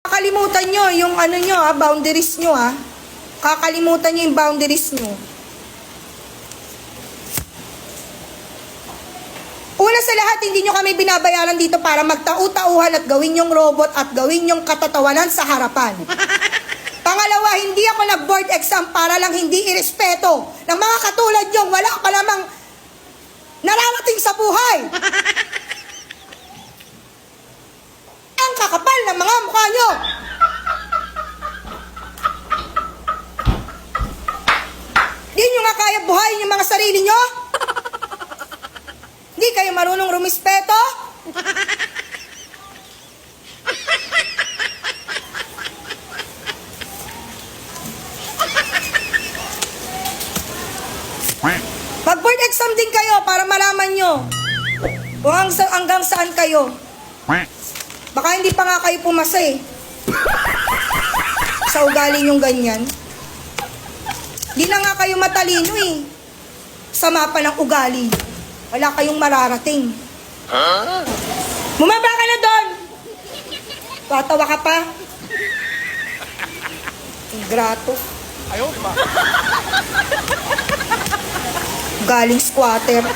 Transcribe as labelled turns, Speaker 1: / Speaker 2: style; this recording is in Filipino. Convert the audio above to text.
Speaker 1: Kakalimutan nyo yung ano nyo ha, boundaries nyo ha. Kakalimutan nyo yung boundaries nyo. Una sa lahat, hindi nyo kami binabayaran dito para magtau-tauhan at gawin yung robot at gawin yung katatawanan sa harapan. Pangalawa, hindi ako nag-board exam para lang hindi irespeto ng mga katulad nyo. Wala pa namang ng mga mukha nyo. Di nyo nga kaya buhayin yung mga sarili nyo? Hindi kayo marunong rumispeto? Mag-board exam din kayo para malaman nyo kung hang, hanggang saan kayo. Baka hindi pa nga kayo pumasa eh. Sa ugali yung ganyan. Di na nga kayo matalino eh. Sama pa ng ugali. Wala kayong mararating. Bumaba ka na doon! Tatawa ka pa. Ingrato.
Speaker 2: Ayaw, ba?
Speaker 1: Galing squatter.